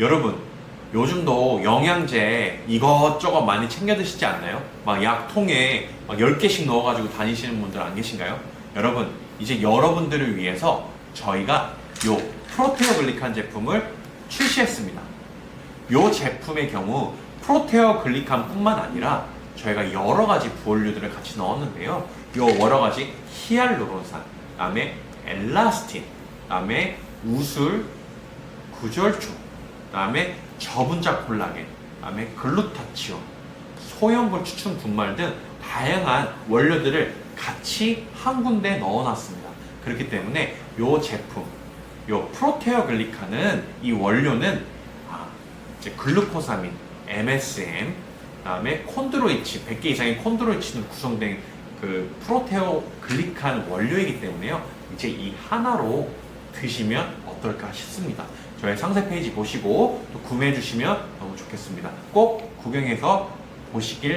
여러분, 요즘도 영양제 이것저것 많이 챙겨 드시지 않나요? 막 약통에 막 10개씩 넣어가지고 다니시는 분들 안 계신가요? 여러분, 이제 여러분들을 위해서 저희가 요 프로테어 글리칸 제품을 출시했습니다. 요 제품의 경우 프로테어 글리칸 뿐만 아니라 저희가 여러 가지 부원류들을 같이 넣었는데요. 요 여러 가지 히알루론산, 그다음에 엘라스틴, 그다음에 우술, 구절초, 그 다음에 저분자 콜라겐, 그다음에 글루타치온, 소형물 추출 분말 등 다양한 원료들을 같이 한 군데 넣어놨습니다. 그렇기 때문에 요 제품, 요 프로테어 글리칸은 이 원료는 아, 이제 글루코사민, MSM, 그다음에 콘드로이친, 100개 이상의 콘드로이친으로 구성된 그 프로테오 글리칸 원료이기 때문에요. 이제 이 하나로 드시면 어떨까 싶습니다. 저희 상세 페이지 보시고 또 구매해 주시면 너무 좋겠습니다. 꼭 구경해서 보시길